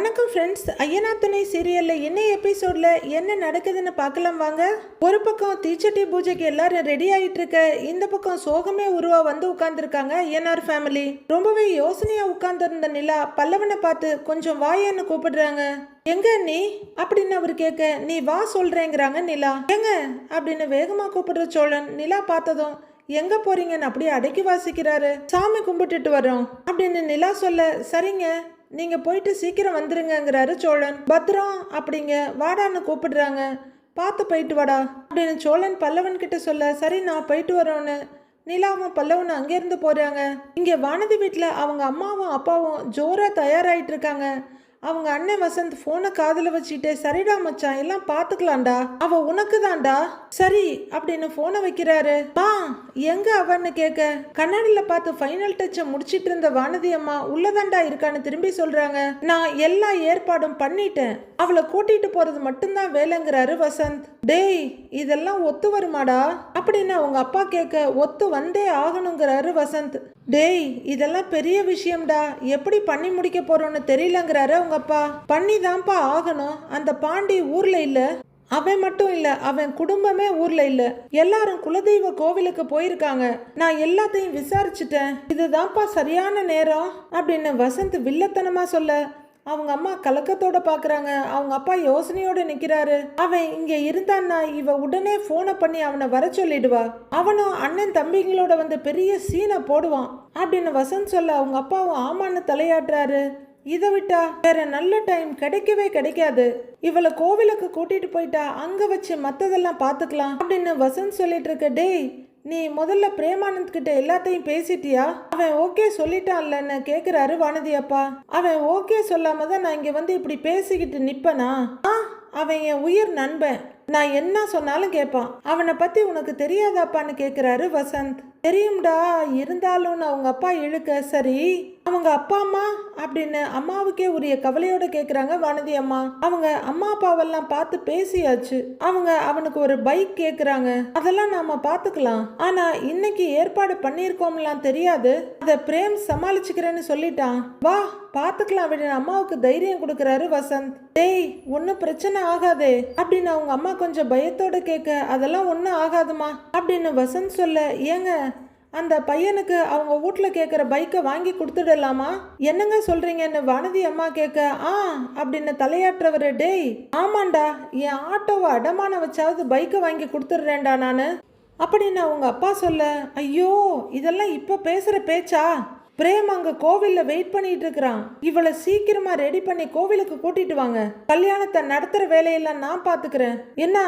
வணக்கம் ஃப்ரெண்ட்ஸ் ஐயனா துணை சீரியல்ல என்ன எபிசோடில் என்ன நடக்குதுன்னு பார்க்கலாம் வாங்க. ஒரு பக்கம் தீச்சட்டி பூஜைக்கு எல்லாரும் ரெடி ஆகிட்டு இருக்க இந்த பக்கம் சோகமே உருவா வந்து உட்கார்ந்துருக்காங்க ஐயனார் ஃபேமிலி ரொம்பவே யோசனையாக உட்காந்துருந்த நிலா பல்லவனை பார்த்து கொஞ்சம் வாயன்னு கூப்பிடுறாங்க. எங்க நீ? அப்படின்னு அவர் கேட்க நீ வா சொல்றேங்கிறாங்க நிலா. எங்க? அப்படின்னு வேகமா கூப்பிடுற சோழன் நிலா பார்த்ததும் எங்க போறீங்கன்னு அப்படியே அடக்கி வாசிக்கிறாரு. சாமி கும்பிட்டுட்டு வரோம் அப்படின்னு நிலா சொல்ல சரிங்க. நீங்கள் போயிட்டு சீக்கிரம் வந்துருங்கங்கிறாரு சோழன். பத்ரம் அப்படிங்க. வாடான்னு கூப்பிடுறாங்க. பார்த்து போயிட்டு வாடா அப்படின்னு சோழன் பல்லவன் கிட்ட சொல்ல சரி நான் போயிட்டு வரோன்னு. நிலாவும் பல்லவனும் அங்கேருந்து போகிறாங்க இங்கே வானதி வீட்டில் அவங்க அம்மாவும் அப்பாவும் ஜோராக தயாராகிட்டு இருக்காங்க. அவங்க அண்ணன் வசந்த் ஃபோனை காதில் வச்சுட்டு சரிடா மச்சான் எல்லாம் பார்த்துக்கலாம்டா அவ உனக்கு தான்டா சரி அப்படின்னு ஃபோனை வைக்கிறாரு. மா எங்க அவன்னு கேட்க கண்ணாடியில் பார்த்து ஃபைனல் டச்சை முடிச்சிட்டு இருந்த வானதி அம்மா உள்ளதாண்டா இருக்கான்னு திரும்பி சொல்றாங்க. நான் எல்லா ஏற்பாடும் பண்ணிட்டேன். அவளை கூட்டிட்டு போறது மட்டும்தான் வேலைங்கிறாரு வசந்த். டேய் இதெல்லாம் ஒத்து வருமாடா? அப்படின்னு அவங்க அப்பா கேட்க ஒத்து வந்தே ஆகணுங்கிறாரு வசந்த். டேய் இதெல்லாம் பெரிய விஷயம்டா. எப்படி பண்ணி முடிக்க போறோம்னு தெரியலங்கிறாரு அவங்க அப்பா. பண்ணி தான்ப்பா ஆகணும். அந்த பாண்டி ஊர்ல இல்ல. அவன் மட்டும் இல்ல அவன் குடும்பமே ஊர்ல இல்ல. எல்லாரும் குலதெய்வ கோவிலுக்கு போயிருக்காங்க. நான் எல்லாத்தையும் விசாரிச்சுட்டேன். இதுதான்ப்பா சரியான நேரம் அப்படின்னு வசந்த் வில்லத்தனமா சொல்ல அவங்க அம்மா கலக்கத்தோட பார்க்குறாங்க அவங்க அப்பா யோசனையோட நிற்கிறாரு அவன் இங்கே இருந்தான்னா இவ உடனே ஃபோனை பண்ணி அவனை வர சொல்லிடுவா. அவனும் அண்ணன் தம்பிங்களோட வந்து பெரிய சீனை போடுவான். அப்படின்னு வசந்த் சொல்ல அவங்க அப்பாவும் ஆமான்னு தலையாட்டுறாரு. இதை விட்டா வேற நல்ல டைம் கிடைக்கவே கிடைக்காது. இவளை கோவிலுக்கு கூட்டிட்டு போயிட்டா அங்க வச்சு மத்ததெல்லாம் பாத்துக்கலாம் அப்படின்னு வசந்த் சொல்லிட்டு இருக்க டேய் நீ முதல்ல பிரேமானந்த் கிட்ட எல்லாத்தையும் பேசிட்டியா? அவன் ஓகே சொல்லிட்டான்லன்னு கேக்குறாரு வானதி அப்பா. அவன் ஓகே சொல்லாம தான் நான் இங்க வந்து இப்படி பேசிக்கிட்டு நிப்பனா? ஆ அவன் என் உயிர் நண்பன். நான் என்ன சொன்னாலும் கேட்பான் அவனை பத்தி உனக்கு தெரியாதாப்பான்னு கேக்குறாரு வசந்த். தெரியும்டா இருந்தாலும் அவங்க அப்பா இழுக்க சரி. அவங்க அப்பா அம்மா அப்படின்னு அம்மாவுக்கே உரிய கவலையோட கேக்குறாங்க வானதி அம்மா. அவங்க அம்மா அப்பாவெல்லாம் பார்த்து பேசியாச்சு. அவங்க அவனுக்கு ஒரு பைக் கேக்குறாங்க. அதெல்லாம் நாம பாத்துக்கலாம் ஆனா இன்னைக்கு ஏற்பாடு பண்ணியிருக்கோம்லாம் தெரியாது. அத பிரேம் சமாளிச்சுக்கிறேன்னு சொல்லிட்டான். வா பாத்துக்கலாம் அப்படின்னு அம்மாவுக்கு தைரியம் கொடுக்கறாரு வசந்த். டேய் ஒன்னும் பிரச்சனை ஆகாதே அப்படின்னு அவங்க அம்மா கொஞ்சம் பயத்தோட கேட்க அதெல்லாம் ஒன்றும் ஆகாதுமா அப்படின்னு வசந்த் சொல்ல ஏங்க அந்த பையனுக்கு அவங்க வீட்டில் கேட்குற பைக்கை வாங்கி கொடுத்துடலாமா? என்னங்க சொல்கிறீங்கன்னு வானதி அம்மா கேட்க ஆ அப்படின்னு தலையாட்டுறவர் டேய் ஆமாண்டா என் ஆட்டோவை அடமான வச்சாவது பைக்கை வாங்கி கொடுத்துட்றேன்டா நான். அப்படின்னு அவங்க அப்பா சொல்ல ஐயோ இதெல்லாம் இப்போ பேசுகிற பேச்சா? பிரேம் அங்க கோவில்ல வெயிட் பண்ணிட்டு இருக்கிறான். இவளை சீக்கிரமா ரெடி பண்ணி கோவிலுக்கு கூட்டிட்டு வாங்க. கல்யாணத்தை நடத்துற வேலையெல்லாம் நான் பாத்துக்கிறேன். என்ன?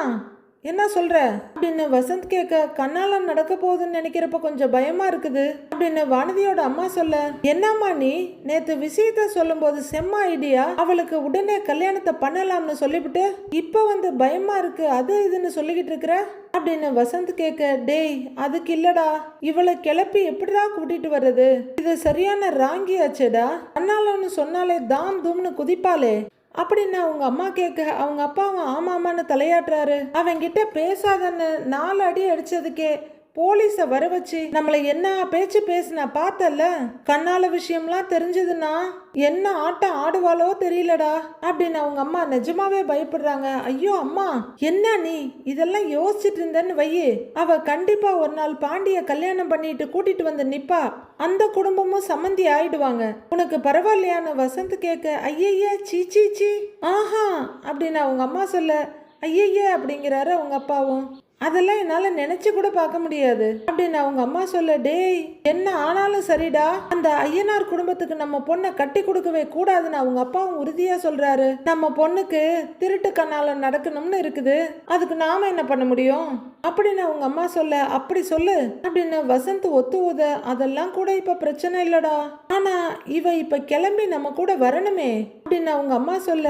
என்ன சொல்ற? அப்படின்னு வசந்த் கேட்க கண்ணால நடக்க போகுதுன்னு நினைக்கிறப்ப கொஞ்சம் பயமா இருக்குது. அப்படின்னு வானதியோட அம்மா சொல்ல என்னம்மா நீ? நேத்து விஷயத்த சொல்லும்போது செம்ம ஐடியா அவளுக்கு உடனே கல்யாணத்தை பண்ணலாம்னு சொல்லிவிட்டு இப்ப வந்து பயமா இருக்கு. அது இதுன்னு சொல்லிக்கிட்டு இருக்கிற? அப்படின்னு வசந்த் கேட்க டேய் அதுக்கு இல்லடா. இவளை கிளப்பி எப்படிடா கூட்டிட்டு வர்றது? இது சரியான ராங்கியாச்சேடா. அண்ணாலன்னு சொன்னாலே தாம் தூம்னு குதிப்பாளே. அப்படின்னு அவங்க அம்மா கேட்க அவங்க அப்பாவும் ஆமாமான்னு தலையாட்டுறாரு. அவன்கிட்ட பேசாதன்னு நாலு அடி அடிச்சதுக்கே போலீஸை வர வச்சு நம்மளை என்ன பேச்சு பேசினா பார்த்தல கண்ணால விஷயம்லாம் தெரிஞ்சதுன்னா என்ன ஆட்டம் ஆடுவாளோ தெரியலடா அப்படின்னு அவங்க அம்மா நிஜமாவே பயப்படுறாங்க. ஐயோ அம்மா என்ன நீ? இதெல்லாம் யோசிச்சுட்டு இருந்தேன்னு வையே. அவ கண்டிப்பா ஒரு நாள் பாண்டிய கல்யாணம் பண்ணிட்டு கூட்டிட்டு வந்து நிப்பா. அந்த குடும்பமும் சம்மந்தி ஆயிடுவாங்க. உனக்கு பரவாயில்லையான்னு வசந்த் கேட்க ஐயையே சீ சீ சீ ஆஹா அப்படின்னு அவங்க அம்மா சொல்ல ஐயையே அப்படிங்கிறாரு அவங்க அப்பாவும். அதெல்லாம் என்னால் நினைச்சு கூட பார்க்க முடியாது. அப்படின்னு அவங்க அம்மா சொல்ல டேய் என்ன ஆனாலும் சரிடா. அந்த ஐயனார் குடும்பத்துக்கு நம்ம பொண்ணை கட்டி கொடுக்கவே கூடாதுன்னு அவங்க அப்பாவும் உறுதியாக சொல்கிறாரு நம்ம பொண்ணுக்கு திருட்டு கண்ணால் நடக்கணும்னு இருக்குது. அதுக்கு நாம என்ன பண்ண முடியும்? அப்படின்னு அவங்க அம்மா சொல்ல அப்படி சொல்லு. அப்படின்னு வசந்த் ஒத்து ஊத அதெல்லாம் கூட இப்போ பிரச்சனை இல்லைடா. ஆனால் இவ இப்போ கிளம்பி நம்ம கூட வரணுமே. அப்படின்னு அவங்க அம்மா சொல்ல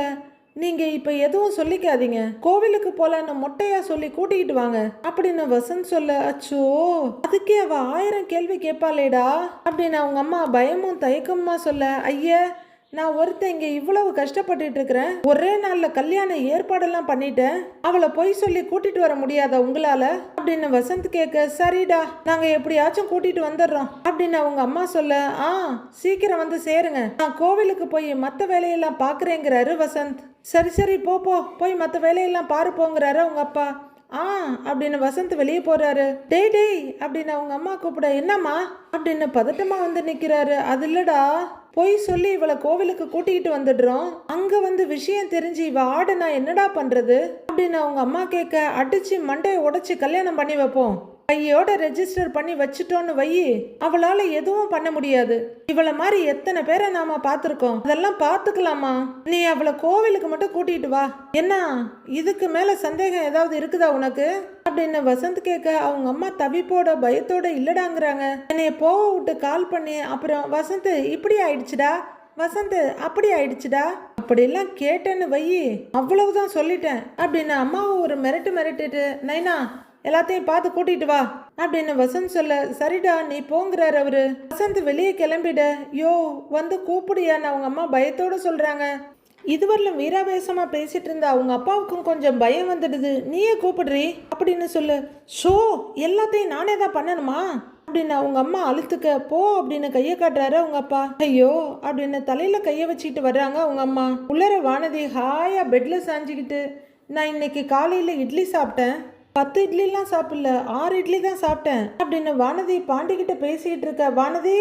நீங்க இப்ப எதுவும் சொல்லிக்காதீங்க. கோவிலுக்கு போலன்னு மொட்டையா சொல்லி கூட்டிக்கிட்டு வாங்க. அப்படின்னு வசந்த் சொல்ல அச்சோ அதுக்கே அவ ஆயிரம் கேள்வி கேட்பாளேடா. அப்படின்னு அவங்க அம்மா பயமும் தயக்கமா சொல்ல ஐய நான் ஒருத்தன் இங்க இவ்வளவு கஷ்டப்பட்டுட்டு இருக்கிறேன். ஒரே நாள்ல கல்யாண ஏற்பாடெல்லாம் பண்ணிட்டேன். அவளை பொய் சொல்லி கூட்டிட்டு வர முடியாத உங்களால? அப்படின்னு வசந்த் கேட்க சரிடா நாங்க எப்படியாச்சும் கூட்டிட்டு வந்துடுறோம். அப்படின்னு அவங்க அம்மா சொல்ல ஆ சீக்கிரம் வந்து சேருங்க. நான் கோவிலுக்கு போய் மத்த வேலையெல்லாம் பாக்குறேங்கிறாரு வசந்த். சரி சரி போ போ. போய் மத்த வேலையெல்லாம் பாரு போங்கிறாரு அவங்க அப்பா. ஆ அப்படின்னு வசந்த் வெளியே போறாரு. டேய் டேய் அப்படின்னு அவங்க அம்மா கூப்பிட என்னம்மா? அப்படின்னு பதட்டமா வந்து நிக்கிறாரு. அது இல்லடா போய் சொல்லி இவளை கோவிலுக்கு கூட்டிகிட்டு வந்துடுறோம். அங்க வந்து விஷயம் தெரிஞ்சு இவ ஆடு நான் என்னடா பண்றது? அப்படின்னு அவங்க அம்மா கேட்க அடிச்சு மண்டையை உடைச்சு கல்யாணம் பண்ணி வைப்போம். கையோட ரெஜிஸ்டர் பண்ணி வச்சுட்டோன்னு வை. அவளால எதுவும் பண்ண முடியாது. இவளை மாதிரி எத்தனை பேரை நாம பார்த்துருக்கோம். அதெல்லாம் பார்த்துக்கலாமா? நீ அவளை கோவிலுக்கு மட்டும் கூட்டிட்டு வா. என்ன? இதுக்கு மேல சந்தேகம் ஏதாவது இருக்குதா உனக்கு? அப்படின்னு வசந்த் கேட்க அவங்க அம்மா தவிப்போட பயத்தோட இல்லடாங்கிறாங்க. என்னைய போக விட்டு கால் பண்ணி அப்புறம் வசந்த் இப்படி ஆயிடுச்சுடா. வசந்த் அப்படி ஆயிடுச்சுடா. அப்படியெல்லாம் கேட்டேன்னு வை. அவ்வளவுதான் சொல்லிட்டேன். அப்படின்னு அம்மாவை ஒரு மிரட்டு மிரட்டிட்டு நைனா எல்லாத்தையும் பார்த்து கூட்டிட்டு வா அப்படின்னு வசந்த் சொல்ல சரிடா நீ போங்கிறாரு அவரு. வசந்த் வெளியே கிளம்பிட யோ வந்து கூப்பிடுயான்னு அவங்க அம்மா பயத்தோட சொல்றாங்க. இதுவரையிலும் வீராவேசமா பேசிட்டு இருந்த அவங்க அப்பாவுக்கும் கொஞ்சம் பயம் வந்துடுது. நீயே கூப்பிடுறி அப்படின்னு சொல்லு. ஷோ எல்லாத்தையும் நானே தான் பண்ணணுமா? அப்படின்னு அவங்க அம்மா அழுத்துக்க போ அப்படின்னு கையை காட்டுறாரு அவங்க அப்பா. ஐயோ அப்படின்னு தலையில கையை வச்சுக்கிட்டு வர்றாங்க அவங்க அம்மா. உள்ளர வானதி ஹாயா பெட்ல சாஞ்சிக்கிட்டு நான் இன்னைக்கு காலையில இட்லி சாப்பிட்டேன். பத்து இட்லிலாம் சாப்பிடல ஆறு இட்லி தான் சாப்பிட்டேன் அப்படின்னு வானதி பாண்டிக்கிட்ட பேசிக்கிட்டு இருக்க? வானதி?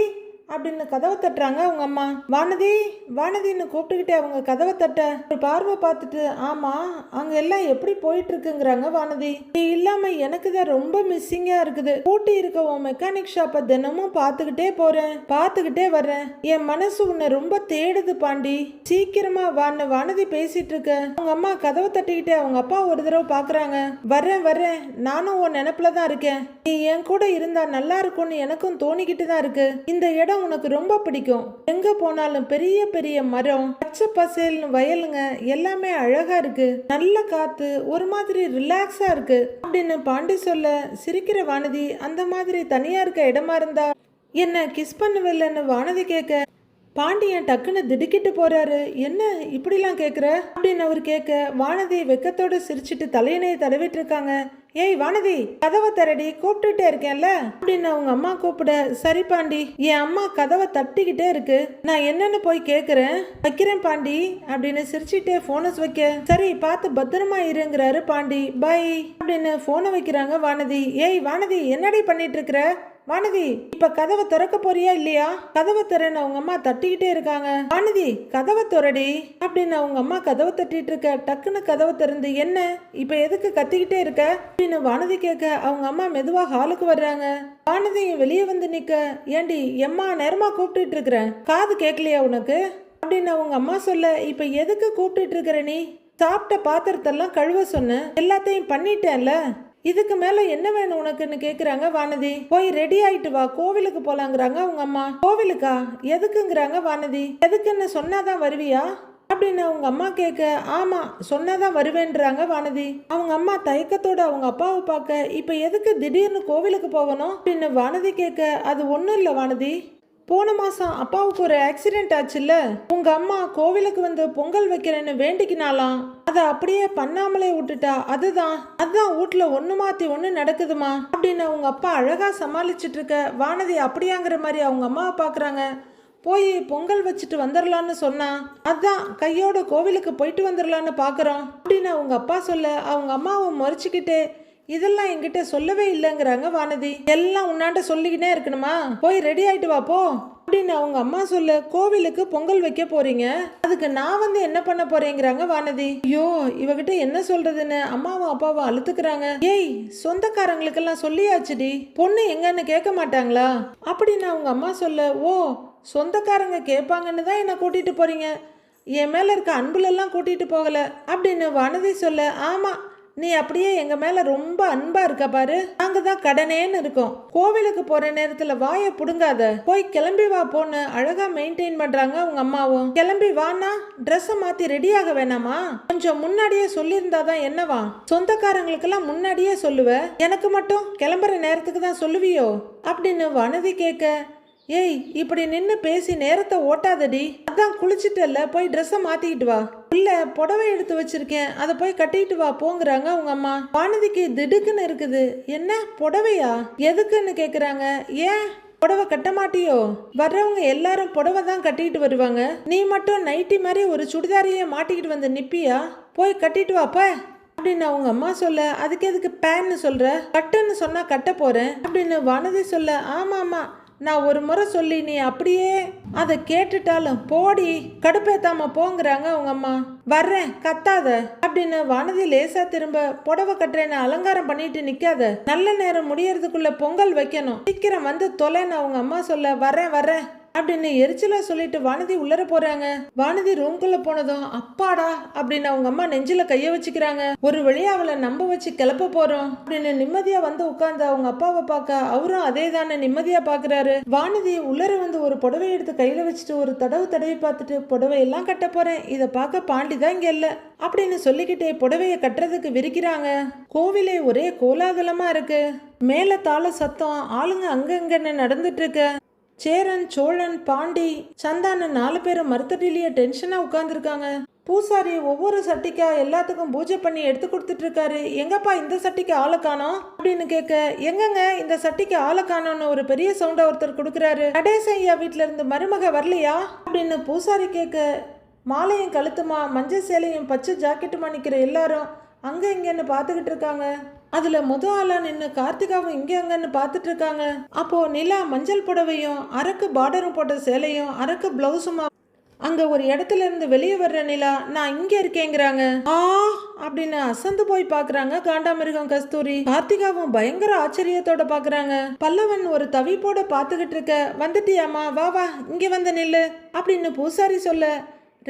அப்படின்னு கதவை தட்டுறாங்க அவங்க அம்மா. வானதி வானதின்னு கூப்பிட்டுக்கிட்டே அவங்க கதவை தட்ட ஒரு பார்வை பார்த்துட்டு ஆமாம் அங்கே எல்லாம் எப்படி போயிட்டு இருக்குங்கிறாங்க வானதி. நீ இல்லாமல் எனக்கு தான் ரொம்ப மிஸ்ஸிங்காக இருக்குது. பூட்டி இருக்க உன் மெக்கானிக் ஷாப்பை தினமும் பார்த்துக்கிட்டே போகிறேன் பார்த்துக்கிட்டே வர்றேன். என் மனசு உன்னை ரொம்ப தேடுது பாண்டி. சீக்கிரமா வான்னு வானதி பேசிட்டு இருக்க. அவங்க அம்மா கதவை தட்டிக்கிட்டே அவங்க அப்பா ஒரு தடவை பார்க்குறாங்க. வர்றேன் வர்றேன். நானும் உன் நினப்பில் தான் இருக்கேன். நீ என் கூட இருந்தால் நல்லா இருக்கும்னு எனக்கும் தோணிக்கிட்டு தான் இருக்கு. இந்த இடம் உனக்கு ரொம்ப பிடிக்கும். எங்க போனாலும் பெரிய பெரிய மரம் பச்சை பசேல்னு வயலுங்க எல்லாமே அழகா இருக்கு. நல்ல காத்து ஒரு மாதிரி ரிலாக்ஸா இருக்கு. அப்படின்னு பாண்டி சொல்ல சிரிக்கிற வானதி அந்த மாதிரி தனியா இருக்க இடமா இருந்தா என்ன கிஸ் பண்ணுவில்லன்னு வானதி கேட்க பாண்டியன் டக்குன்னு திடுக்கிட்டு போறாரு? என்ன இப்படிலாம் கேக்குற? அப்படின்னு அவர் கேட்க வானதி வெக்கத்தோட சிரிச்சிட்டு தலையணையை தடவிட்டு இருக்காங்க. ஏய் வானதி கதவை தரடி கூப்பிட்டுட்டே இருக்கேன்ல. அப்படின்னு அவங்க அம்மா கூப்பிட சரி பாண்டி என் அம்மா கதவை தட்டிக்கிட்டே இருக்கு. நான் என்னன்னு போய் கேக்குறேன். வைக்கிறேன் பாண்டி அப்படின்னு சிரிச்சுட்டே போனை வைக்க. சரி பார்த்து பத்திரமா இருங்கிறாரு பாண்டி. பை அப்படின்னு போனை வைக்கிறாங்க வானதி. ஏய் வானதி என்னடி பண்ணிட்டு இருக்கிற? வானதி இப்ப கதவை திறக்க போறியா இல்லையா? கதவை திறன்னு அவங்க அம்மா தட்டிக்கிட்டே இருக்காங்க. வானதி கதவை திறடி. அப்படின்னு அவங்க அம்மா கதவை தட்டிட்டு இருக்க டக்குன்னு கதவை திறந்து என்ன? இப்ப எதுக்கு கத்திக்கிட்டே இருக்க? அப்படின்னு வானதி கேட்க அவங்க அம்மா மெதுவா ஹாலுக்கு வர்றாங்க. வானதியும் வெளியே வந்து நிக்க ஏண்டி எம்மா நேரமா கூப்பிட்டு இருக்கிறேன் காது கேட்கலையா உனக்கு? அப்படின்னு அவங்க அம்மா சொல்ல இப்ப எதுக்கு கூப்பிட்டு இருக்கிற நீ? சாப்பிட்ட பாத்திரத்தெல்லாம் கழுவ சொன்ன. எல்லாத்தையும் பண்ணிட்டேன்ல. இதுக்கு மேல என்ன வேணும் உனக்குன்னு கேக்குறாங்க வானதி. போய் ரெடி ஆயிட்டு வா கோவிலுக்கு போலாங்கிறாங்க அவங்க அம்மா. கோவிலுக்கா? எதுக்குங்கிறாங்க வானதி? எதுக்குன்னு சொன்னாதான் வருவியா? அப்படின்னு அவங்க அம்மா கேட்க ஆமா சொன்னாதான் வருவேன்றாங்க வானதி. அவங்க அம்மா தயக்கத்தோட அவங்க அப்பாவை பார்க்க இப்ப எதுக்கு திடீர்னு கோவிலுக்கு போகணும்? அப்படின்னு வானதி கேட்க அது ஒண்ணும் இல்ல வானதி. போன மாசம் அப்பாவுக்கு ஒரு ஆக்சிடென்ட் ஆச்சுல்ல? உங்க அம்மா கோவிலுக்கு வந்து பொங்கல் வைக்கிறேன்னு வேண்டிக்கினாலாம் அதை அப்படியே பண்ணாமலே விட்டுட்டா அதுதான் அதுதான் வீட்டுல ஒன்னு மாத்தி ஒன்னு நடக்குதுமா? அப்படின்னு அவங்க அப்பா அழகா சமாளிச்சிட்டு இருக்க வானதி அப்படியாங்கிற மாதிரி அவங்க அம்மாவை பாக்குறாங்க. போய் பொங்கல் வச்சுட்டு வந்துடலான்னு சொன்னா அதான் கையோட கோவிலுக்கு போயிட்டு வந்துடலான்னு பாக்குறோம் அப்படின்னு அவங்க அப்பா சொல்ல அவங்க அம்மாவை முறைச்சிக்கிட்டே இதெல்லாம் என்கிட்ட சொல்லவே இல்லைங்கிறாங்க வானதி. எல்லாம் உன்னாண்ட சொல்லிக்கினே இருக்கணுமா? போய் ரெடி ஆயிட்டு வா போ. அப்படின்னு அவங்க அம்மா சொல்ல கோவிலுக்கு பொங்கல் வைக்க போறீங்க. அதுக்கு நான் வந்து என்ன பண்ண போறேங்கிறாங்க வானதி. ஐயோ இவகிட்ட என்ன சொல்றதுன்னு அம்மாவும் அப்பாவும் அழுத்துக்கிறாங்க. ஏய் சொந்தக்காரங்களுக்கெல்லாம் சொல்லியாச்சுடி. பொண்ணு எங்கன்னு கேட்க மாட்டாங்களா? அப்படின்னு அவங்க அம்மா சொல்ல ஓ சொந்தக்காரங்க கேட்பாங்கன்னு தான் என்னை கூட்டிட்டு போறீங்க. என் மேல இருக்க அன்புலெல்லாம் கூட்டிட்டு போகல. அப்படின்னு வானதி சொல்ல ஆமா நீ அப்படியே எங்க மேல ரொம்ப அன்பா இருக்க பாரு. நாங்க தான் கடனேன்னு இருக்கோம். கோவிலுக்கு போற நேரத்துல வாயை புடுங்காத. போய் கிளம்பி வா போன்னு அழகா மெயின்டைன் பண்றாங்க உங்க அம்மாவும். கிளம்பி வானா ட்ரெஸ்ஸை மாத்தி ரெடி ஆக வேணாமா? கொஞ்சம் முன்னாடியே சொல்லியிருந்தா தான் என்னவா? சொந்தக்காரங்களுக்கெல்லாம் முன்னாடியே சொல்லுவ. எனக்கு மட்டும் கிளம்புற நேரத்துக்கு தான் சொல்லுவியோ? அப்படின்னு வனதி கேட்க ஏய் இப்படி நின்று பேசி நேரத்தை ஓட்டாதடி. அதான் குளிச்சிட்டல்ல போய் ட்ரெஸ்ஸை மாத்திக்கிட்டு வா. இல்லை புடவை எடுத்து வச்சிருக்கேன். அதை போய் கட்டிட்டு வா போங்கிறாங்க உங்க அம்மா. வானதிக்கு திடுக்குன்னு இருக்குது. என்ன புடவையா? எதுக்குன்னு கேக்குறாங்க. ஏன்? புடவை கட்ட மாட்டியோ? வர்றவங்க எல்லாரும் புடவை தான் கட்டிட்டு வருவாங்க. நீ மட்டும் நைட்டி மாதிரி ஒரு சுடிதாரையே மாட்டிக்கிட்டு வந்து நிப்பியா? போய் கட்டிட்டு வாப்ப அப்படின்னு அவங்க அம்மா சொல்ல அதுக்கு எதுக்கு பேன்னு சொல்ற? கட்டுன்னு சொன்னா கட்ட போறேன். அப்படின்னு வானதி சொல்ல ஆமா ஆமா நான் ஒரு முறை சொல்லி நீ அப்படியே அதை கேட்டுட்டாலும் போடி கடுப்பேத்தாம போங்கிறாங்க அவங்க அம்மா. வர்றேன் கத்தாத அப்படின்னு வானதி லேசா திரும்ப புடவை கட்டுறேன்னு அலங்காரம் பண்ணிட்டு நிக்காத. நல்ல நேரம் முடியறதுக்குள்ள பொங்கல் வைக்கணும். சீக்கிரம் வந்து தொலைன்னு அவங்க அம்மா சொல்ல வரேன் வரேன் அப்படின்னு எரிச்சலா சொல்லிட்டு வானதி உள்ளர போறாங்க. வானதி ரூம்குள்ள போனதும் அப்பாடா அப்படின்னு அவங்க அம்மா நெஞ்சில கைய வச்சுக்கிறாங்க. ஒரு வழியா அவளை நம்ப வச்சு கிளப்ப போறோம் அப்படின்னு நிம்மதியா வந்து உட்கார்ந்து அவங்க அப்பாவை பார்க்க அவரும் அதே தானே நிம்மதியா பாக்குறாரு. வானதி உள்ளர வந்து ஒரு புடவை எடுத்து கையில வச்சுட்டு ஒரு தடவு தடவி பார்த்துட்டு புடவை எல்லாம் கட்ட போறேன் இதை பார்க்க பாண்டி தான் இங்க இல்ல அப்படின்னு சொல்லிக்கிட்டே புடவைய கட்டுறதுக்கு விரிக்கிறாங்க. கோவிலே ஒரே கோலாகலமா இருக்கு. மேல தாள சத்தம் ஆளுங்க அங்கங்கன்னு நடந்துட்டு இருக்கு. சேரன் சோழன் பாண்டி சந்தானன் நாலு பேரும் மருத்தடிலேயே டென்ஷனாக உட்காந்துருக்காங்க பூசாரி ஒவ்வொரு சட்டிக்கா எல்லாத்துக்கும் பூஜை பண்ணி எடுத்து கொடுத்துட்டு இருக்காரு. எங்கப்பா இந்த சட்டிக்கு ஆளை காணோம்? அப்படின்னு கேட்க எங்கங்க இந்த சட்டிக்கு ஆளை காணோம்னு ஒரு பெரிய சவுண்டை ஒருத்தர் கொடுக்குறாரு. நடேசன் ஐயா இருந்து மருமக வரலையா? அப்படின்னு பூசாரி கேட்க மாலையும் கழுத்துமா மஞ்சள் சேலையும் பச்சை ஜாக்கெட்டுமா நிற்கிற எல்லாரும் அங்க இங்கன்னு பார்த்துக்கிட்டு இருக்காங்க. அதுல முத ஆளா நின்று கார்த்திகாவும் இங்க அங்கன்னு பார்த்துட்டு இருக்காங்க அப்போ நிலா மஞ்சள் புடவையும் அரக்கு பார்டரும் போட்ட சேலையும் அரக்கு பிளவுஸுமா அங்க ஒரு இடத்துல இருந்து வெளியே வர்ற நிலா நான் இங்க இருக்கேங்கிறாங்க. ஆ? அப்படின்னு அசந்து போய் பாக்குறாங்க காண்டாமிருகம் கஸ்தூரி. கார்த்திகாவும் பயங்கர ஆச்சரியத்தோட பாக்குறாங்க பல்லவன் ஒரு தவிப்போட பாத்துக்கிட்டு இருக்க. வந்துட்டியாமா வா வா இங்க வந்து நில்லு. அப்படின்னு பூசாரி சொல்ல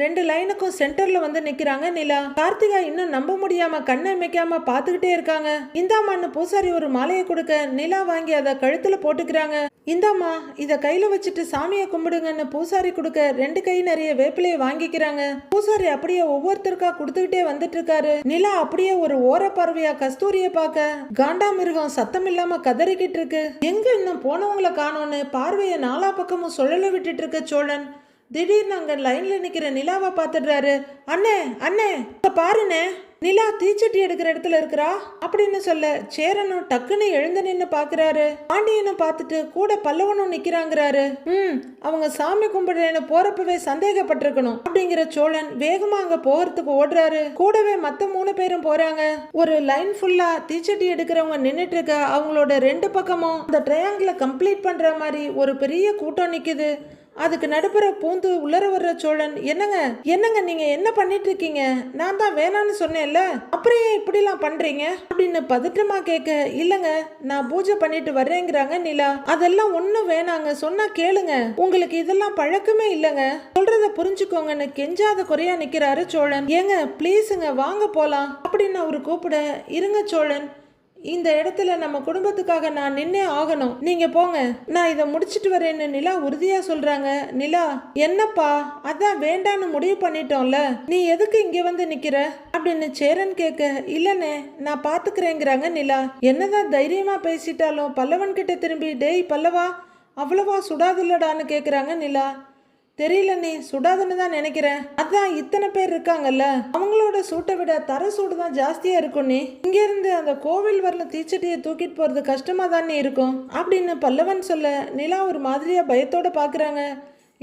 ரெண்டு லைனுக்கும் சென்டர்ல வந்து நிக்கிறாங்க நிலா. கார்த்திகா இன்னும் நம்ப முடியாம கண்ணை அமைக்காம பாத்துக்கிட்டே இருக்காங்க. இந்தாம்மான்னு பூசாரி ஒரு மாலையை கொடுக்க நிலா வாங்கி அதை கழுத்துல போட்டுக்கிறாங்க. இந்தாம்மா இத கையில வச்சுட்டு சாமியை கும்பிடுங்கன்னு பூசாரி கொடுக்க ரெண்டு கை நிறைய வேப்பிலையை வாங்கிக்கிறாங்க. பூசாரி அப்படியே ஒவ்வொருத்தருக்கா கொடுத்துக்கிட்டே வந்துட்டு இருக்காரு நிலா அப்படியே ஒரு ஓர பறவையா கஸ்தூரிய பார்க்க காண்டாமிருகம் சத்தம் இல்லாம கதறிக்கிட்டு இருக்கு. எங்க இன்னும் போனவங்களை காணோன்னு பார்வையை நாலா பக்கமும் சொல்லல விட்டுட்டு இருக்க சோழன். திடீர்னு அங்க லைன்ல நிக்கிற நிலாவை பாத்துடுறாரு அண்ணே அண்ணே இங்க பாருண்ணே. நிலா தீச்சட்டி எடுக்கிற இடத்துல இருக்கிறா? அப்படின்னு சொல்ல சேரனும் டக்குன்னு எழுந்து நின்னு பாக்குறாரு பாண்டியனும் பார்த்துட்டு கூட பல்லவனும் நிக்கிறாங்கிறாரு. ம் அவங்க சாமி கும்பிடுறேன்னு போறப்பவே சந்தேகப்பட்டிருக்கணும் அப்படிங்கிற சோழன் வேகமா அங்க போகிறதுக்கு ஓடுறாரு. கூடவே மத்த மூணு பேரும் போறாங்க. ஒரு லைன் ஃபுல்லா தீச்சட்டி எடுக்கிறவங்க நின்றுட்டு இருக்க அவங்களோட ரெண்டு பக்கமும் அந்த ட்ரையாங்கிள கம்ப்ளீட் பண்ற மாதிரி ஒரு பெரிய கூட்டம் நிக்குது. அதுக்கு நடுப்புற பூந்து உள்ளர வர்ற சோழன் என்னங்க? என்னங்க நீங்க என்ன பண்ணிட்டு இருக்கீங்க நான் தான் வேணான்னு சொன்னேன்ல. அப்புறம் ஏன் இப்படிலாம் பண்றீங்க? அப்படின்னு பதட்டமா கேட்க இல்லங்க நான் பூஜை பண்ணிட்டு வர்றேங்கிறாங்க நிலா. அதெல்லாம் ஒன்றும் வேணாங்க. சொன்னா கேளுங்க. உங்களுக்கு இதெல்லாம் பழக்கமே இல்லைங்க. சொல்றத புரிஞ்சுக்கோங்கன்னு கெஞ்சாத குறையா நிக்கிறாரு சோழன். ஏங்க ப்ளீஸுங்க வாங்க போலாம். அப்படின்னு அவரு கூப்பிட இருங்க சோழன் இந்த இடத்துல நம்ம குடும்பத்துக்காக நான் நின்னே ஆகணும். நீங்க போங்க. நான் இதை முடிச்சிட்டு வரேன்னு நிலா உறுதியா சொல்றாங்க. நிலா என்னப்பா? அதான் வேண்டான்னு முடிவு பண்ணிட்டோம்ல. நீ எதுக்கு இங்க வந்து நிக்கிற? அப்படின்னு சேரன் கேட்க இல்லனே நான் பாத்துக்கிறேங்கிறாங்க நிலா. என்னதான் தைரியமா பேசிட்டாலும் பல்லவன் கிட்ட திரும்பி டேய் பல்லவா அவ்வளவா சுடாதில்லடான்னு கேட்குறாங்க நிலா. தெரியல நீ சுடாதுன்னு தான் நினைக்கிறேன். அதான் இத்தனை பேர் இருக்காங்கல்ல. அவங்களோட சூட்டை விட தர சூடு தான் ஜாஸ்தியா இருக்கும் நீ இங்க இருந்து அந்த கோவில் வரல தீச்சட்டியை தூக்கிட்டு போறது கஷ்டமா தானே இருக்கும். அப்படின்னு பல்லவன் சொல்ல நிலா ஒரு மாதிரியா பயத்தோட பாக்குறாங்க.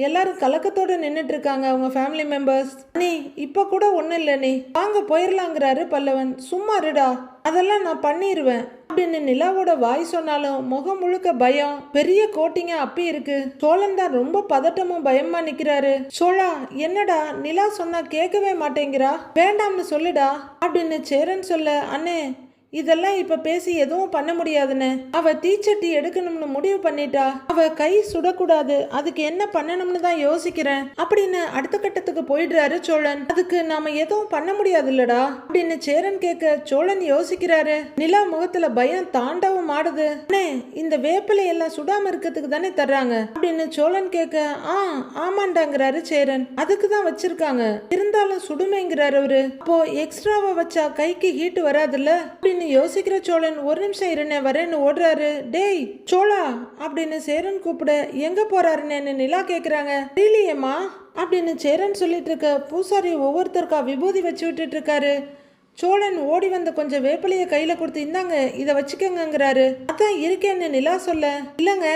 எல்லாரும் கலக்கத்தோட நின்றுட்டு இருக்காங்க அவங்க ஃபேமிலி மெம்பர்ஸ் நீ இப்ப கூட ஒன்றும் இல்ல நீ வாங்க போயிடலாங்கிறாரு பல்லவன். சும்மா இருடா. அதெல்லாம் நான் பண்ணிடுவேன் அப்படின்னு நிலாவோட வாய் சொன்னாலும் முகம் முழுக்க பயம். பெரிய கோட்டிங்க அப்பி இருக்கு. சோழன் தான் ரொம்ப பதட்டமும் பயமா நிக்கிறாரு. சோழா என்னடா நிலா சொன்னா கேட்கவே மாட்டேங்கிறா? வேண்டாம்னு சொல்லுடா அப்படின்னு சேரன் சொல்ல அண்ணே இதெல்லாம் இப்ப பேசி எதுவும் பண்ண முடியாதுன்னு. அவ தீச்சட்டி எடுக்கணும்னு முடிவு பண்ணிட்டா. அவ கை சுடக்கூடாது. அதுக்கு என்ன பண்ணணும்னு தான் யோசிக்கிறேன். அப்படின்னு அடுத்த கட்டத்துக்கு போயிடுறாரு சோழன். அதுக்கு நாம எதுவும் பண்ண முடியாது இல்லடா அப்படின்னு சேரன் கேட்க சோழன் யோசிக்கிறாரு. நிலா முகத்துல பயம் தாண்டவும் ஆடுது. அண்ணே இந்த வேப்பிலை எல்லாம் சுடாம இருக்கிறதுக்கு தானே தர்றாங்க. அப்படின்னு சோழன் கேட்க ஆ ஆமாண்டாங்கிறாரு சேரன். அதுக்கு தான் வச்சிருக்காங்க. இருந்தாலும் சுடுமேங்கிறாரு அவரு. அப்போ எக்ஸ்ட்ராவா வச்சா கைக்கு ஹீட் வராதுல்ல? அப்படின்னு அப்படின்னு யோசிக்கிற சோழன் ஒரு நிமிஷம் இருண்ணே வரேன்னு ஓடுறாரு. டேய் சோழா அப்படின்னு சேரன் கூப்பிட எங்க போறாருன்னு நிலா கேக்குறாங்க. தெரியலையேம்மா அப்படின்னு சேரன் சொல்லிட்டு இருக்க பூசாரி ஒவ்வொருத்தருக்கா விபூதி வச்சு விட்டுட்டு இருக்காரு. சோழன் ஓடி வந்த கொஞ்சம் வேப்பிலையை கையில கொடுத்து இந்தாங்க இதை வச்சுக்கோங்கங்கிறாரு. அதான் இருக்கேன்னு நிலா சொல்ல. இல்லைங்க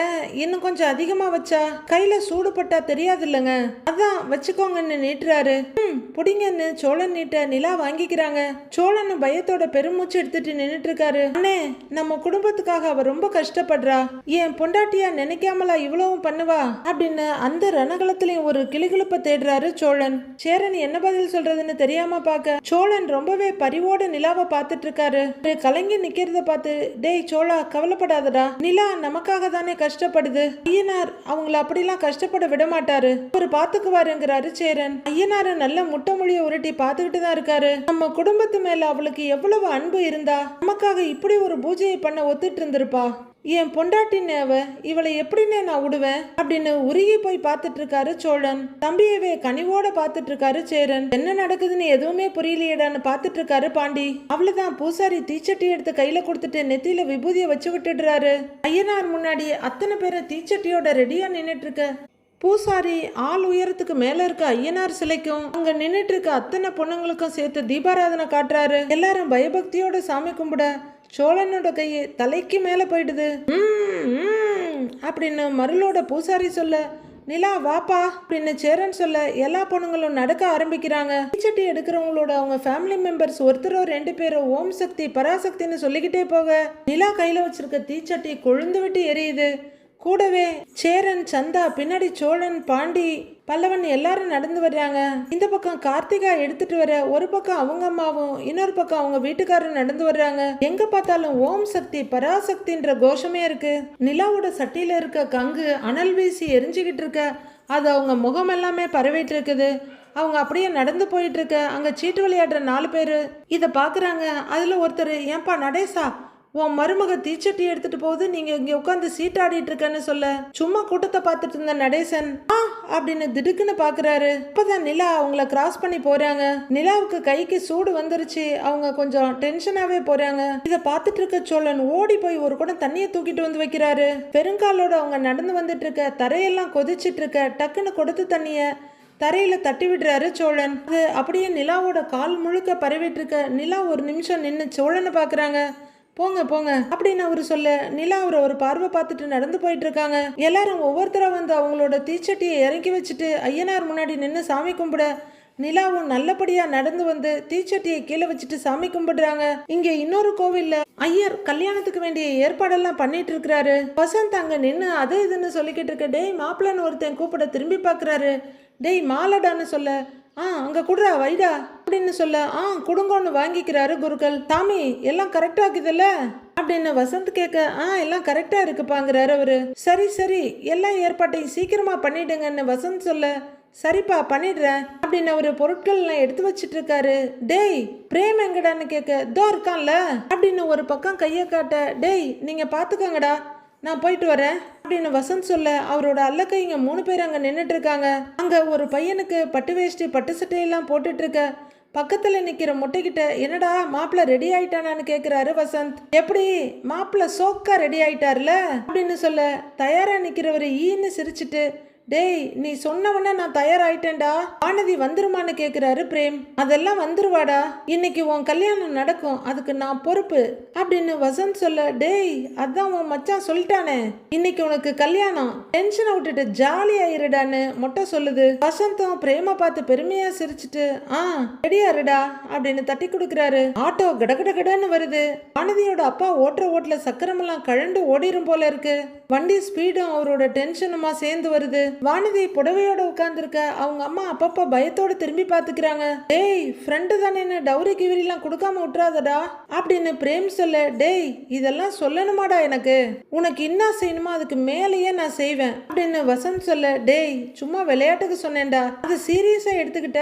இன்னும் கொஞ்சம் அதிகமா வச்சா கையில சூடுபட்டா தெரியாது இல்லைங்க அதான் வச்சுக்கோங்கன்னு நீட்டுறாரு. ம் புடிங்கன்னு சோழன் நீட்ட நிலா வாங்கிக்கிறாங்க. சோழன் பயத்தோட பெருமூச்சு எடுத்துட்டு நின்றுட்டு இருக்காரு அண்ணே நம்ம குடும்பத்துக்காக அவ ரொம்ப கஷ்டப்படுறா. என் பொண்டாட்டியா நினைக்காமலா இவ்வளவும் பண்ணுவா? அப்படின்னு அந்த ரணகலத்திலையும் ஒரு கிளுகிழுப்ப தேடுறாரு சோழன். சேரன் என்ன பதில் சொல்றதுன்னு தெரியாம பார்க்க சோழன் ரொம்பவே பரிவோட நிலாவை பார்த்துட்டு இருக்காரு அவரு கலங்கி நிக்கிறத பார்த்து டேய் சோழா கவலைப்படாதடா. நிலா நமக்காக தானே கஷ்டப்படுது. ஐயனார் அவங்கள அப்படிலாம் கஷ்டப்பட விட மாட்டாரு அவர் பாத்துக்குவாருங்கிறாரு சேரன் ஐயனாரு நல்ல முட்டை மொழிய உருட்டி பாத்துக்கிட்டு தான் இருக்காரு. நம்ம குடும்பத்து மேல அவளுக்கு எவ்வளவு அன்பு இருந்தா நமக்காக இப்படி ஒரு பூஜையை பண்ண ஒத்துட்டு இருந்திருப்பா. என் பொண்டாட்டினேவ இவளை எப்படின்னே நான் விடுவேன் அப்படின்னு உருகி போய் பார்த்துட்டு இருக்காரு சோழன். தம்பியவே கனிவோட பார்த்துட்டு இருக்காரு சேரன். என்ன நடக்குதுன்னு எதுவுமே புரியலையேடான்னு பார்த்துட்டு இருக்காரு பாண்டி. அவ்வளவுதான் பூசாரி தீச்சட்டி எடுத்து கையில கொடுத்துட்டு நெத்தியில விபூதியை வச்சு விட்டுடுறாரு. ஐயனார் முன்னாடி அத்தனை பேரும் தீச்சட்டியோட ரெடியா நின்றுட்டு இருக்க பூசாரி ஆள் உயரத்துக்கு மேல இருக்க ஐயனார் சிலைக்கும் அங்க நின்றுட்டு இருக்க அத்தனை பொண்ணுங்களுக்கும் சேர்த்து தீபாராதனை காட்டுறாரு. எல்லாரும் பயபக்தியோட சாமி கும்பிட சோழனோட கையை தலைக்கு மேலே போயிடுது. "ம், அப்படின்னு மருளோட பூசாரி சொல்ல நிலா வாப்பா அப்படின்னு சேரன் சொல்ல எல்லா பொண்ணுங்களும் நடக்க ஆரம்பிக்கிறாங்க. தீச்சட்டி எடுக்கிறவங்களோட அவங்க ஃபேமிலி மெம்பர்ஸ் ஒருத்தரோ ரெண்டு பேரும் ஓம் சக்தி பராசக்தின்னு சொல்லிக்கிட்டே போக நிலா கையில வச்சிருக்க தீச்சட்டி கொழுந்து விட்டு எரியுது. கூடவே சேரன் சந்தா பின்னாடி சோழன் பாண்டி பல்லவன் எல்லாரும் நடந்து வர்றாங்க. இந்த பக்கம் கார்த்திகா எடுத்துட்டு வர ஒரு பக்கம் அவங்க அம்மாவும் இன்னொரு பக்கம் அவங்க வீட்டுக்காரரும் நடந்து வர்றாங்க. எங்க பார்த்தாலும் ஓம் சக்தி பராசக்தின்ற கோஷமே இருக்கு. நிலாவோட சட்டியில இருக்க கங்கு அனல் வீசி எரிஞ்சுக்கிட்டு இருக்க அது அவங்க முகம் எல்லாமே பரவிட்டு இருக்குது. அவங்க அப்படியே நடந்து போயிட்டு இருக்க அங்க சீட்டு விளையாடுற நாலு பேர். இதை பாக்குறாங்க. அதுல ஒருத்தர் ஏன்பா நடேசா உன் மருமக தீச்சட்டி எடுத்துட்டு போகுது நீங்க இங்க உட்காந்து சீட்டாடிட்டு இருக்கன்னு சொல்ல. சும்மா கூட்டத்தை பார்த்துட்டு இருந்த நடேசன் ஆ அப்படின்னு திடுக்குன்னு பாக்குறாரு. இப்பதான் நிலா அவங்கள கிராஸ் பண்ணி போறாங்க. நிலாவுக்கு கைக்கு சூடு வந்துருச்சு. அவங்க கொஞ்சம் டென்ஷனாவே போறாங்க. இத பார்த்துட்டு இருக்க சோழன் ஓடி போய் ஒரு குடம் தண்ணியை தூக்கிட்டு வந்து வைக்கிறாரு. பெருங்காலோட அவங்க நடந்து வந்துட்டு இருக்க தரையெல்லாம் கொதிச்சிட்டு இருக்க டக்குன்னு கொடுத்து தண்ணிய தரையில தட்டி விடுறாரு சோழன். அது அப்படியே நிலாவோட கால் முழுக்க பரவிட்டு இருக்க. நிலா ஒரு நிமிஷம் நின்று சோழனை பாக்குறாங்க. போங்க போங்க. அப்படின்னு அவரு சொல்ல நிலா அவரை ஒரு பார்வை பார்த்துட்டு நடந்து போயிட்டு இருக்காங்க எல்லாரும் ஒவ்வொருத்தரா வந்து அவங்களோட தீச்சட்டியை இறக்கி வச்சுட்டு ஐயனார் முன்னாடி நின்று சாமி கும்பிட நிலாவும் நல்லபடியா நடந்து வந்து தீச்சட்டியை கீழே வச்சுட்டு சாமி கும்பிடுறாங்க. இங்க இன்னொரு கோவில்ல ஐயர் கல்யாணத்துக்கு வேண்டிய ஏற்பாடெல்லாம் பண்ணிட்டு இருக்கிறாரு வசந்த் அங்க நின்று அது இதுன்னு சொல்லிக்கிட்டு இருக்க டேய் மாப்பிள்ளன்னு ஒருத்தன் கூப்பிட திரும்பி பார்க்குறாரு. டேய் மாலடான்னு சொல்ல ஆ அங்க குடுறா வைடா. அப்படின்னு சொல்ல ஆ கொடுங்கன்னு வாங்கிக்கிறாரு குருக்கள். தாமி எல்லாம் கரெக்டா இருக்குதுல்ல? அப்படின்னு வசந்த் கேட்க ஆ எல்லாம் கரெக்டா இருக்குப்பாங்கிறாரு அவரு. சரி சரி எல்லா ஏற்பாட்டையும் சீக்கிரமா பண்ணிடுங்கன்னு வசந்த் சொல்ல சரிப்பா பண்ணிடுறேன். அப்படின்னு அவரு பொருட்கள் எல்லாம் எடுத்து வச்சிட்டு இருக்காரு டேய் பிரேம் எங்கடான்னு கேட்க இதோ இருக்கான்ல? அப்படின்னு ஒரு பக்கம் கையை காட்ட டேய் நீங்க பார்த்துக்கோங்கடா நான் போயிட்டு வரேன். அப்படின்னு வசந்த் சொல்ல அவரோட அல்லக்கைங்க மூணு பேர் அங்க நின்றுட்டு இருக்காங்க அங்க ஒரு பையனுக்கு பட்டு வேஷ்டி பட்டு சட்டையெல்லாம் போட்டுட்டு இருக்க பக்கத்தில் நிற்கிற முட்டைக்கிட்ட என்னடா மாப்பிள்ள ரெடி ஆயிட்டானான்னு கேட்குறாரு வசந்த். எப்படி? மாப்பிள்ள சோக்கா ரெடி ஆயிட்டார்ல? அப்படின்னு சொல்ல தயாராக நிற்கிறவர் ஈன்னு சிரிச்சிட்டு டேய் நீ சொன்னவன நான் தயாராயிட்டேன்டா. வானதி வந்துருமான்னு கேக்குறாரு பிரேம். அதெல்லாம் வந்துருவாடா. இன்னைக்கு உன் கல்யாணம் நடக்கும். அதுக்கு நான் பொறுப்பு. அப்படின்னு வசந்த் சொல்ல டேய் அதான் உன் மச்சான் சொல்லிட்டானே. இன்னைக்கு உனக்கு கல்யாணம். டென்ஷனை விட்டுட்டு ஜாலி ஆயிருடான்னு மொட்டை சொல்லுது. வசந்தும் பிரேம பார்த்து பெருமையா சிரிச்சிட்டு ஆ ரெடியா இருடா அப்படின்னு தட்டி கொடுக்குறாரு. ஆட்டோ கடகடகடன்னு வருது. வானதியோட அப்பா ஓட்டுற ஓட்டுல சக்கரமெல்லாம் கழண்டு ஓடிரும் போல இருக்கு. வண்டி ஸ்பீடும் அவரோட டென்ஷனுமா சேர்ந்து வருது. வானதி புடவையோட உட்காந்துருக்க அவங்க அம்மா அப்பப்ப பயத்தோட திரும்பி பாத்துக்கிறாங்க டேய் ஃப்ரெண்டு தானே டவுரி கிவிரிலாம் கொடுக்காம விட்டுறாதடா? அப்படின்னு பிரேம் சொல்ல டேய் இதெல்லாம் சொல்லணுமாடா எனக்கு. உனக்கு என்ன செய்யணுமோ அதுக்கு மேலேயே நான் செய்வேன். அப்படின்னு வசந்த் சொல்ல டேய் சும்மா விளையாட்டுக்கு சொன்னேன்டா. அது சீரியஸா எடுத்துக்கிட்ட?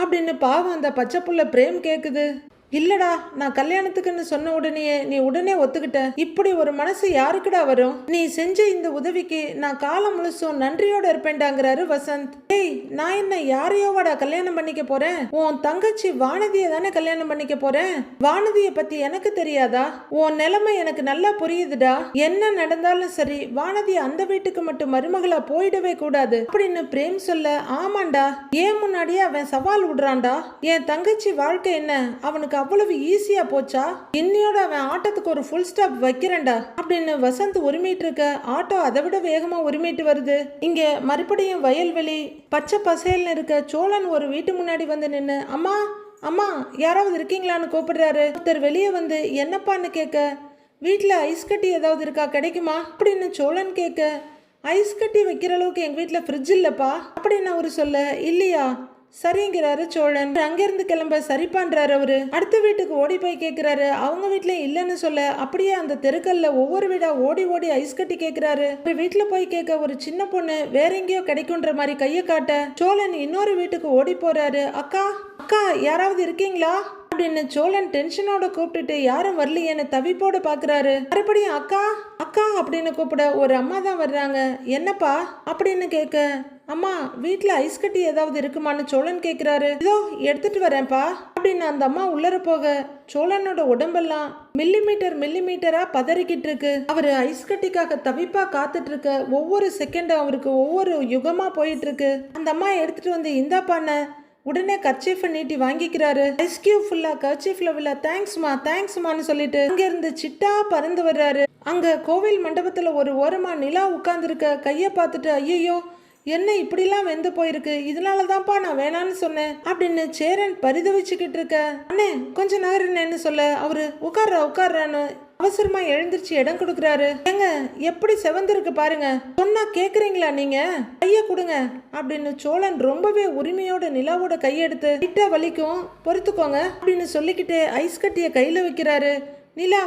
அப்படின்னு பாவம் அந்த பச்சை புள்ள பிரேம் கேக்குது. இல்லடா நான் கல்யாணத்துக்குன்னு சொன்ன உடனே நீ உடனே ஒத்துக்கிட்ட. இப்படி ஒரு மனசு யாருக்குடா வரும்? நீ செஞ்ச இந்த உதவிக்கு நான் காலம் முழுசும் நன்றியோட இருப்பேன்டாங்கிறாரு வசந்த். ஏய் நான் என்ன யாரையோவாடா கல்யாணம் பண்ணிக்க போறேன்? உன் தங்கச்சி வானதியை தானே கல்யாணம் பண்ணிக்க போறேன்? வானதியை பத்தி எனக்கு தெரியாதா? உன் நிலைமை எனக்கு நல்லா புரியுதுடா. என்ன நடந்தாலும் சரி வானதி அந்த வீட்டுக்கு மட்டும் மருமகளா போயிடவே கூடாது. அப்படின்னு பிரேம் சொல்ல ஆமாண்டா. ஏன் முன்னாடியே அவன் சவால் விடுறான்டா? என் தங்கச்சி வாழ்க்கை என்ன? அவனுக்கு அவ்வளவு ஈஸியா போச்சா? இன்னையோட அவன் ஆட்டத்துக்கு ஒரு ஃபுல் ஸ்டாப் வைக்கிறேன்டா. அப்படின்னு வசந்த் உரிமிட்டு இருக்க ஆட்டோ அதை விட வேகமா உரிமிட்டு வருது. இங்க மறுபடியும் வயல்வெளி பச்சை பசேல்னு இருக்க சோழன் ஒரு வீட்டு முன்னாடி வந்து நின்று அம்மா அம்மா யாராவது இருக்கீங்களான்னு கூப்பிடுறாரு. ஒருத்தர் வெளியே வந்து என்னப்பான்னு கேட்க வீட்டில் ஐஸ் கட்டி ஏதாவது இருக்கா? கிடைக்குமா? அப்படின்னு சோழன் கேட்க ஐஸ் கட்டி வைக்கிற அளவுக்கு எங்கள் வீட்டில் ஃப்ரிட்ஜ் இல்லைப்பா. அப்படின்னு அவர் சொல்ல இல்லையா? சரிங்கிறாரு சோழன். அங்கிருந்து கிளம்ப சரி பண்றாரு அவரு. அடுத்த வீட்டுக்கு ஓடி போய் கேக்குறாரு. அவங்க வீட்ல இல்லைன்னு சொல்ல அப்படியே அந்த தெருக்கல்ல ஒவ்வொரு வீடா ஓடி ஓடி ஐஸ் கட்டி கேக்குறாரு. ஒரு வீட்டுல போய் கேட்க ஒரு சின்ன பொண்ணு வேற எங்கேயோ கிடைக்குன்ற மாதிரி கையை காட்ட சோழன் இன்னொரு வீட்டுக்கு ஓடி போறாரு. அக்கா அக்கா யாராவது இருக்கீங்களா? அப்படின்னு சோழன் டென்ஷனோட கூப்பிட்டுட்டு யாரும் வரலையேன்னு தவிப்போட பாக்குறாரு மறுபடியும் அக்கா அக்கா அப்படின்னு கூப்பிட ஒரு அம்மா தான் வர்றாங்க. என்னப்பா? அப்படின்னு கேட்க அம்மா வீட்ல ஐஸ் கட்டி ஏதாவது இருக்குமான்னு சோழன் கேக்குறாரு இதோ எடுத்துட்டு வரேன்ப்பா. அப்படின்னு அந்த அம்மா உள்ளர போக சோழனோட உடம்பெல்லாம் மில்லி மீட்டர் மில்லி மீட்டரா பதறிக்கிட்டு இருக்கு. அவரு ஐஸ் கட்டிக்காக தவிப்பா காத்துட்டு இருக்க ஒவ்வொரு செகண்டும் அவருக்கு ஒவ்வொரு யுகமா போயிட்டு இருக்கு. அந்த அம்மா எடுத்துட்டு வந்து இந்தாப்பான உடனே கர்ச்சீஃபை நீட்டி வாங்கிக்கிறாரு. ஐஸ்கியூ ஃபுல்லா கர்ச்சீஃப்ல விழ தேங்க்ஸ்மா தேங்க்ஸ்மான்னு சொல்லிட்டு அங்க இருந்து சிட்டா பறந்து வர்றாரு. அங்க கோவில் மண்டபத்துல ஒரு ஓரமா நிலா உட்கார்ந்துருக்க. கைய பார்த்துட்டு ஐயையோ என்ன இப்படிலாம் வெந்து போயிருக்கு? இதனால தான்ப்பா நான் வேணான்னு சொன்னேன். அப்படின்னு சேரன் பரிதவிச்சுக்கிட்டு இருக்க. அண்ணே கொஞ்சம் நகருன்னு சொல்ல. அவரு உட்கார்றா உட்கார்றான்னு அவசரமா எழுந்திருச்சு இடம் கொடுக்குறாரு. ஏங்க எப்படி செவந்திருக்கு பாருங்க. சொன்னா கேக்குறீங்களா நீங்க? கைய கொடுங்க அப்படின்னு சோழன் ரொம்பவே உரிமையோட நிலாவோட கையெடுத்து கிட்ட வலிக்கும் பொறுத்துக்கோங்க அப்படின்னு சொல்லிக்கிட்டு ஐஸ் கட்டிய கையில வைக்கிறாரு. நிலா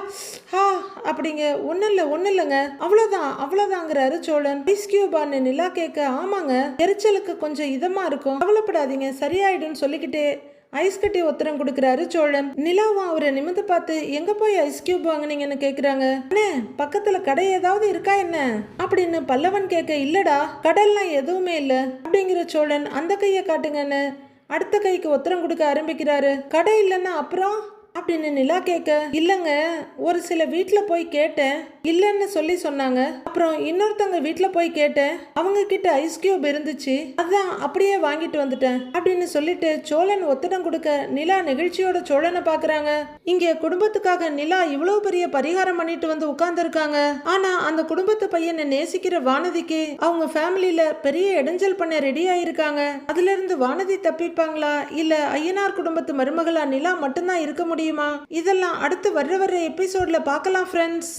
ஹா அப்படிங்க ஒன்றும் இல்லை ஒன்றும் இல்லைங்க. அவ்வளோதான் அவ்வளோதாங்கிறாரு சோழன். ஐஸ் கியூபான்னு நிலா கேட்க ஆமாங்க எரிச்சலுக்கு கொஞ்சம் இதமாக இருக்கும். கவலைப்படாதீங்க சரியாயிடும்னு சொல்லிக்கிட்டே ஐஸ் கட்டி உத்தரம் கொடுக்குறாரு சோழன். நிலாவும் அவரை நிமிந்து பார்த்து எங்க போய் ஐஸ் கியூப் வாங்குனீங்கன்னு கேக்குறாங்க? அண்ணே பக்கத்துல கடை ஏதாவது இருக்கா என்ன? அப்படின்னு பல்லவன் கேட்க இல்லடா கடல்லாம் எதுவுமே இல்ல. அப்படிங்கிற சோழன் அந்த கையை காட்டுங்கன்னு. அடுத்த கைக்கு உத்தரம் கொடுக்க ஆரம்பிக்கிறாரு. கடை இல்லைன்னா அப்புறம்? அப்படின்னு நிலா கேட்க இல்லைங்க ஒரு சில வீட்டில் போய் கேட்டேன். இல்லைன்னு சொல்லி சொன்னாங்க. அப்புறம் இன்னொருத்தவங்க வீட்டில் போய் கேட்டேன். அவங்க கிட்ட ஐஸ் கியூப் இருந்துச்சு. அதான் அப்படியே வாங்கிட்டு வந்துட்டேன் அப்படின்னு சொல்லிட்டு சோழன் ஒத்தடம் கொடுக்க நிலா நிகழ்ச்சியோட சோழனை பார்க்கறாங்க இங்க குடும்பத்துக்காக நிலா இவ்வளவு பெரிய பரிகாரம் பண்ணிட்டு வந்து உட்கார்ந்துருக்காங்க. ஆனா அந்த குடும்பத்து பையனை நேசிக்கிற வானதிக்கு அவங்க ஃபேமிலியில பெரிய இடைஞ்சல் பண்ண ரெடி ஆயிருக்காங்க. அதுல இருந்து வானதி தப்பிப்பாங்களா? இல்ல ஐயனார் குடும்பத்து மருமகளா நிலா மட்டும்தான் இருக்க முடியும்? முடியுமா? இதெல்லாம் அடுத்து வர்ற வர்ற எபிசோட்ல பார்க்கலாம் ஃப்ரெண்ட்ஸ்